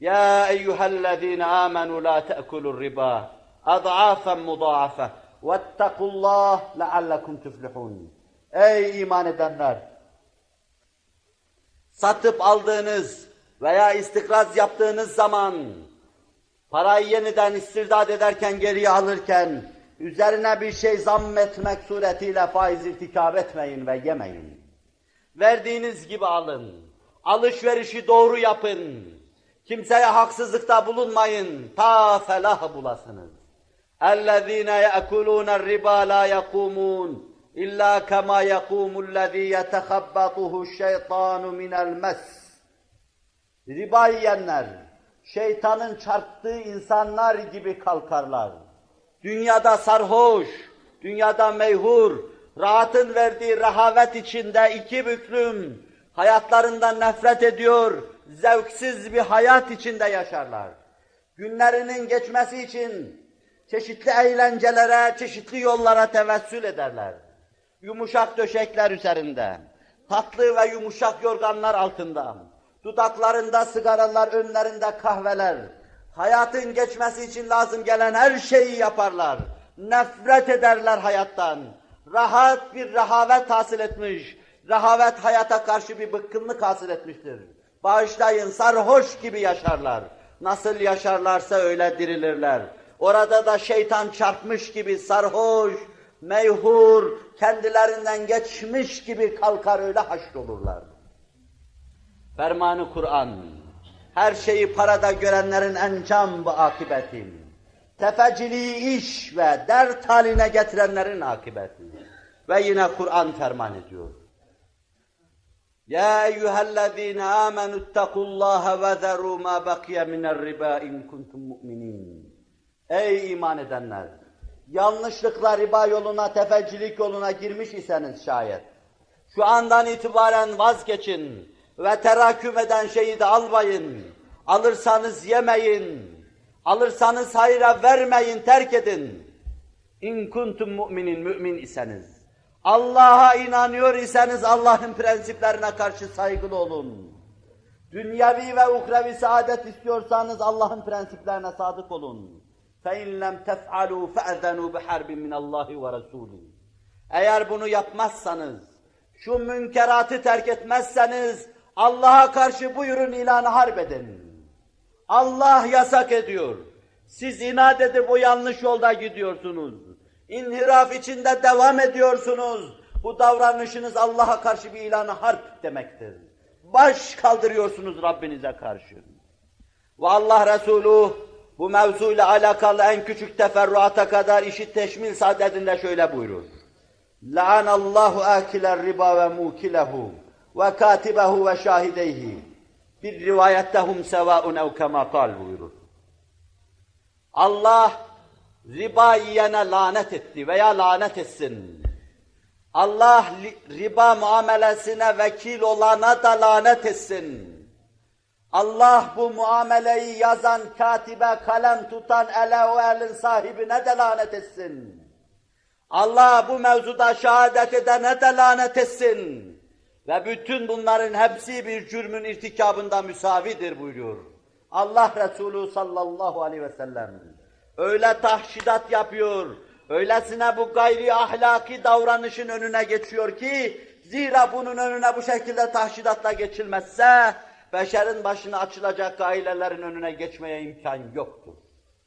يا أيها الذين آمنوا لا تأكلوا الربا أضعافا مضاعفة واتقوا الله لعلكم تفلحون Ey iman edenler! Satıp aldığınız veya istikraz yaptığınız zaman parayı yeniden istirdat ederken geriye alırken üzerine bir şey zamm etmek suretiyle faiz irtikab etmeyin ve yemeyin. Verdiğiniz gibi alın. Alışverişi doğru yapın. Kimseye haksızlıkta bulunmayın. Ta felah bulasınız. اَلَّذ۪ينَ يَأْكُلُونَ الرِّبَا لَا يَقُومُونَ اِلَّا كَمَا يَقُومُ الَّذ۪ي يَتَخَبَّطُهُ الشَّيْطَانُ مِنَ الْمَسِّ Riba yiyenler, şeytanın çarptığı insanlar gibi kalkarlar. Dünyada sarhoş, dünyada meyhur, rahatın verdiği rehavet içinde iki büklüm, hayatlarından nefret ediyor, zevksiz bir hayat içinde yaşarlar. Günlerinin geçmesi için çeşitli eğlencelere, çeşitli yollara tevessül ederler. Yumuşak döşekler üzerinde, tatlı ve yumuşak yorganlar altında, dudaklarında sigaralar, önlerinde kahveler, hayatın geçmesi için lazım gelen her şeyi yaparlar. Nefret ederler hayattan. Rahat bir rehavet hasıl etmiş. Rehavet hayata karşı bir bıkkınlık hasıl etmiştir. Bağışlayın, sarhoş gibi yaşarlar. Nasıl yaşarlarsa öyle dirilirler. Orada da şeytan çarpmış gibi sarhoş, meyhur, kendilerinden geçmiş gibi kalkar öyle haşrolurlar. Fermanı Kur'an, her şeyi parada görenlerin encam bu akıbeti. Tefeciliği iş ve dert haline getirenlerin akıbeti. Ve yine Kur'an ferman ediyor. Ya eyyühellezine amenu ittakullaha ve zeru ma bakiye minel riba in kuntum mu'minin. Ey iman edenler! Yanlışlıkla riba yoluna, tefecilik yoluna girmiş iseniz şayet, şu andan itibaren vazgeçin ve teraküm eden şeyi de almayın. Alırsanız yemeyin. Alırsanız hayra vermeyin, terk edin. İn kuntum müminin, mümin iseniz. Allah'a inanıyor iseniz Allah'ın prensiplerine karşı saygılı olun. Dünyevi ve ukrevi saadet istiyorsanız Allah'ın prensiplerine sadık olun. فَاِنْ لَمْ تَفْعَلُوا فَأَذَنُوا بِحَرْبٍ مِنَ اللّٰهِ وَرَسُولِهِ Eğer bunu yapmazsanız, şu münkeratı terk etmezseniz, Allah'a karşı buyurun ilanı harp edin. Allah yasak ediyor. Siz inat edip o yanlış yolda gidiyorsunuz. İnhiraf içinde devam ediyorsunuz. Bu davranışınız Allah'a karşı bir ilanı harp demektir. Baş kaldırıyorsunuz Rabbinize karşı. Ve Allah Resulü bu mevzuyla alakalı en küçük teferruata kadar işi teşmil saadetinde şöyle buyurur. Riba ve mukilehu ve katibehu ve şahideyhi. Bir rivayettehum sevaun ev kema kal buyurur. Allah riba yiyene lanet etti veya lanet etsin. Allah riba muamelesine vekil olana da lanet etsin. Allah bu muameleyi yazan, katibe, kalem tutan, ele o elin sahibine de lanet etsin. Allah bu mevzuda şehadet edene de lanet etsin. Ve bütün bunların hepsi bir cürmün irtikabında müsavidir buyuruyor. Allah Resulü sallallahu aleyhi ve sellem öyle tahşidat yapıyor, öylesine bu gayri ahlaki davranışın önüne geçiyor ki, zira bunun önüne bu şekilde tahşidatla geçilmezse, beşerin başına açılacak ailelerin önüne geçmeye imkan yoktur.